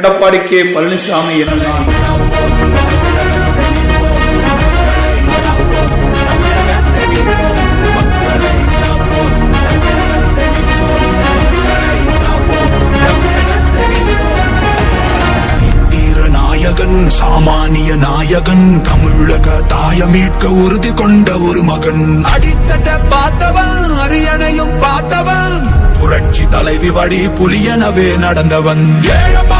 Edappadi K Palaniswami என நான் நாயகன் சாமானிய நாயகன் தமிழக தாய மீட்க உறுதி கொண்ட ஒரு மகன். அடித்தட்ட பார்த்தவன் அரியணையும் பார்த்தவன். புரட்சி தலைவி வழி புலியனவே நடந்தவன். ஏழப்பா